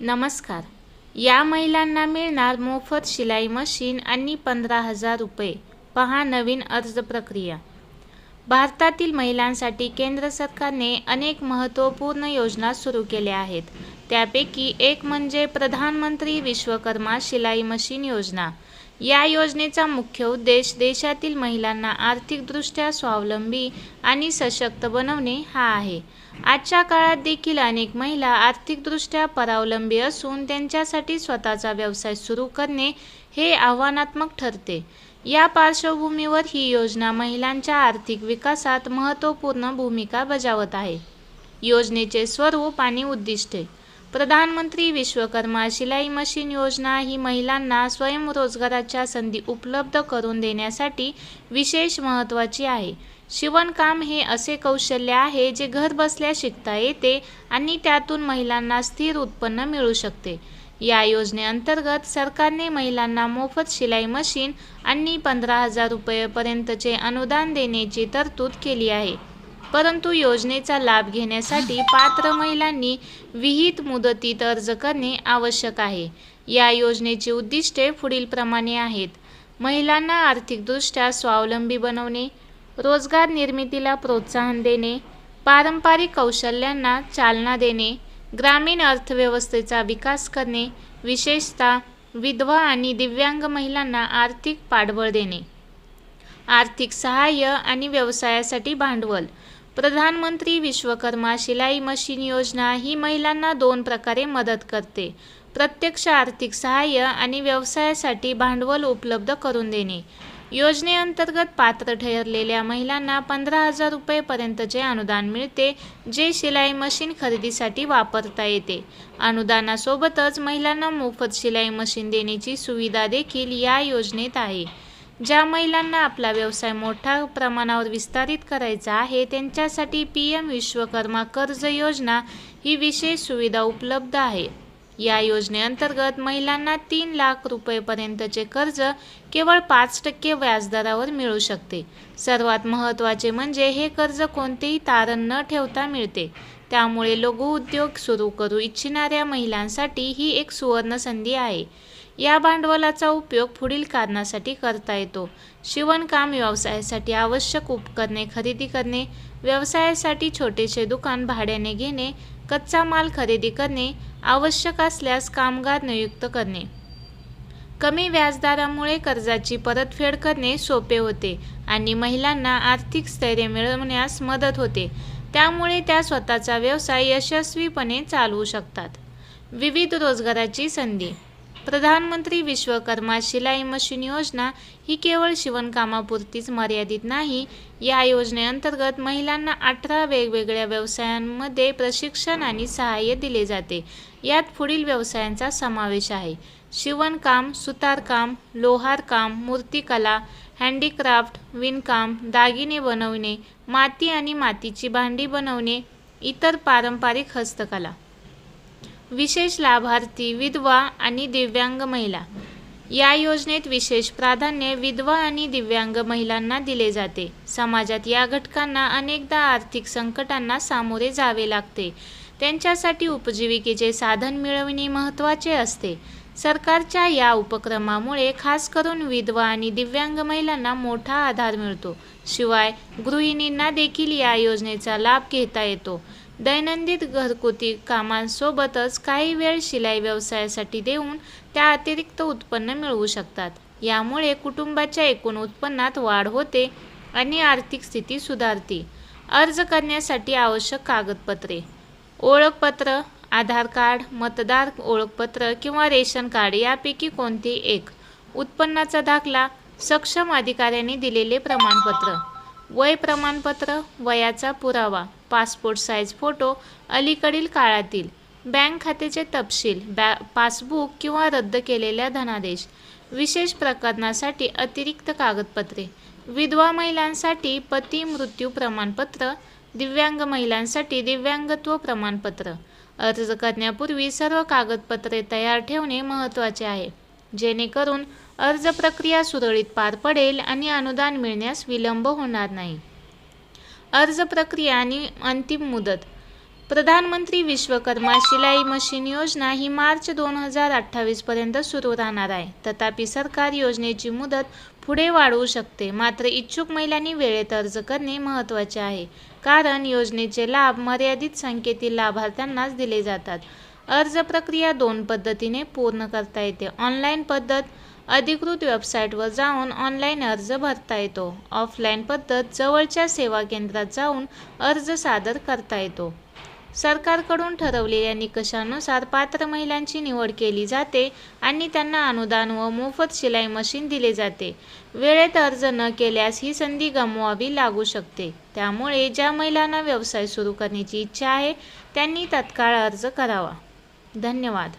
नमस्कार. या महिलांना मिळणार मोफत शिलाई मशीन आणि पंधरा हजार रुपये. पहा नवीन अर्ज प्रक्रिया. भारतातील महिलांसाठी केंद्र सरकारने अनेक महत्त्वपूर्ण योजना सुरू केल्या आहेत. त्यापैकी एक म्हणजे प्रधानमंत्री विश्वकर्मा शिलाई मशीन योजना. या योजनेचा मुख्य उद्देश देशातील महिलांना आर्थिकदृष्ट्या स्वावलंबी आणि सशक्त बनवणे हा आहे. आजच्या काळात देखील अनेक महिला आर्थिकदृष्ट्या परावलंबी असून त्यांच्यासाठी स्वतःचा व्यवसाय सुरू करणे हे आव्हानात्मक ठरते. या पार्श्वभूमीवर ही योजना महिलांच्या आर्थिक विकासात महत्त्वपूर्ण भूमिका बजावत आहे. योजनेचे स्वरूप आणि उद्दिष्टे. प्रधानमंत्री विश्वकर्मा शिलाई मशीन योजना ही महिलांना स्वयंरोजगाराच्या संधी उपलब्ध करून देण्यासाठी विशेष महत्त्वाची आहे. शिवणकाम हे असे कौशल्य आहे जे घरबसल्या शिकता येते आणि त्यातून महिलांना स्थिर उत्पन्न मिळू शकते. या योजनेअंतर्गत सरकारने महिलांना मोफत शिलाई मशीन आणि पंधरा हजार रुपयेपर्यंतचे अनुदान देण्याची तरतूद केली आहे. परंतु योजनेचा लाभ घेण्यासाठी पात्र महिलांनी विहित मुदतीत अर्ज करणे आवश्यक आहे. या योजनेची उद्दिष्टे पुढीलप्रमाणे आहेत. महिलांना आर्थिकदृष्ट्या स्वावलंबी बनवणे रोजगार निर्मितीला प्रोत्साहन देणे पारंपरिक कौशल्यांना चालना देणे ग्रामीण अर्थव्यवस्थेचा विकास करणे विशेषतः विधवा आणि दिव्यांग महिलांना आर्थिक पाठबळ देणे. आर्थिक सहाय्य आणि व्यवसायासाठी भांडवल प्रधानमंत्री विश्वकर्मा शिलाई मशीन योजना ही महिलांना दोन प्रकारे मदत करते. प्रत्यक्ष आर्थिक सहाय्य आणि व्यवसायासाठी भांडवल उपलब्ध करून देणे. योजनेअंतर्गत पात्र ठरलेल्या महिलांना पंधरा हजार रुपयेपर्यंतचे अनुदान मिळते जे शिलाई मशीन खरेदीसाठी वापरता येते. अनुदानासोबतच महिलांना मोफत शिलाई मशीन देण्याची सुविधा देखील या योजनेत आहे. ज्या महिलांना आपला व्यवसाय मोठ्या प्रमाणावर विस्तारित करायचा आहे त्यांच्यासाठी पी एम विश्वकर्मा कर्ज योजना ही विशेष सुविधा उपलब्ध आहे. या योजनेअंतर्गत महिलांना तीन लाख रुपयेपर्यंतचे कर्ज केवळ पाच टक्के व्याजदरावर मिळू शकते. सर्वात महत्त्वाचे म्हणजे हे कर्ज कोणतेही तारण न ठेवता मिळते. त्यामुळे लघुउद्योग सुरू करू इच्छिणाऱ्या महिलांसाठी ही एक सुवर्ण संधी आहे. या भांडवलाचा उपयोग पुढील कारणासाठी करता येतो. शिवणकाम व्यवसायासाठी आवश्यक उपकरणे खरेदी करणे व्यवसायासाठी छोटेसे दुकान भाड्याने घेणे कच्चा माल खरेदी करणे आवश्यक असल्यास कामगार नियुक्त करणे. कमी व्याजदरामुळे कर्जाची परतफेड करणे सोपे होते आणि महिलांना आर्थिक स्थैर्य मिळवण्यास मदत होते. त्यामुळे त्या स्वतःचा व्यवसाय यशस्वीपणे चालवू शकतात. विविध रोजगाराची संधी. प्रधानमंत्री विश्वकर्मा शिलाई मशीन योजना ही केवळ शिवणकामापुरतीच मर्यादित नाही या योजनेअंतर्गत महिलांना अठरा वेगवेगळ्या व्यवसायांमध्ये प्रशिक्षण आणि सहाय्य दिले जाते. यात पुढील व्यवसायांचा समावेश आहे. शिवणकाम सुतारकाम लोहारकाम मूर्तिकला हँडीक्राफ्ट विणकाम दागिने बनवणे माती आणि मातीची भांडी बनवणे इतर पारंपरिक हस्तकला. विशेष लाभार्थी विधवा आणि दिव्यांग महिला. या योजनेत विशेष प्राधान्य विधवा आणि दिव्यांग महिलांना दिले जाते. समाजात या घटकांना अनेकदा आर्थिक संकटांना सामोरे जावे लागते. त्यांच्यासाठी उपजीविकेचे साधन मिळवणे महत्त्वाचे असते. सरकारच्या या उपक्रमामुळे खास करून विधवा आणि दिव्यांग महिलांना मोठा आधार मिळतो. शिवाय गृहिणींना देखील या योजनेचा लाभ घेता येतो. दैनंदिन घरगुती कामांसोबतच काही वेळ शिलाई व्यवसायासाठी देऊन त्या अतिरिक्त उत्पन्न मिळवू शकतात. यामुळे कुटुंबाच्या एकूण उत्पन्नात वाढ होते आणि आर्थिक स्थिती सुधारते. अर्ज करण्यासाठी आवश्यक कागदपत्रे. ओळखपत्र आधार कार्ड मतदार ओळखपत्र किंवा रेशन कार्ड यापैकी कोणते एक? उत्पन्नाचा दाखला सक्षम अधिकाऱ्यांनी दिलेले प्रमाणपत्र. वय प्रमाणपत्र वयाचा पुरावा पासपोर्ट साईज फोटो अलीकडील काळातील बँक खात्याचे तपशील बॅ पासबुक किंवा रद्द केलेल्या धनादेश विशेष प्रकरणासाठी अतिरिक्त कागदपत्रे विधवा महिलांसाठी पती मृत्यू प्रमाणपत्र दिव्यांग महिलांसाठी दिव्यांगत्व प्रमाणपत्र अर्ज करण्यापूर्वी सर्व कागदपत्रे तयार ठेवणे महत्त्वाचे आहे. जेणेकरून अर्ज प्रक्रिया सुरळीत पार पडेल आणि अनुदान मिळण्यास विलंब होणार नाही. अर्ज प्रक्रिया आणि अंतिम मुदत प्रधानमंत्री विश्वकर्मा शिलाई मशीन योजना ही मार्च दोन हजार अठ्ठावीसपर्यंत सुरू राहणार आहे. तथापि सरकार योजनेची मुदत पुढे वाढवू शकते. मात्र इच्छुक महिलांनी वेळेत अर्ज करणे महत्त्वाचे आहे. कारण योजनेचे लाभ मर्यादित संख्येतील लाभार्थ्यांनाच दिले जातात. अर्ज प्रक्रिया दोन पद्धतीने पूर्ण करता येते. ऑनलाईन पद्धत अधिकृत वेबसाईटवर जाऊन ऑनलाईन अर्ज भरता येतो. ऑफलाईन पद्धत जवळच्या सेवा केंद्रात जाऊन अर्ज सादर करता येतो. सरकारकडून ठरवलेल्या निकषानुसार पात्र महिलांची निवड केली जाते आणि त्यांना अनुदान व मोफत शिलाई मशीन दिले जाते. वेळेत अर्ज न केल्यास ही संधी गमवावी लागू शकते. त्यामुळे ज्या महिलांना व्यवसाय सुरू करण्याची इच्छा आहे त्यांनी तत्काळ अर्ज करावा. धन्यवाद.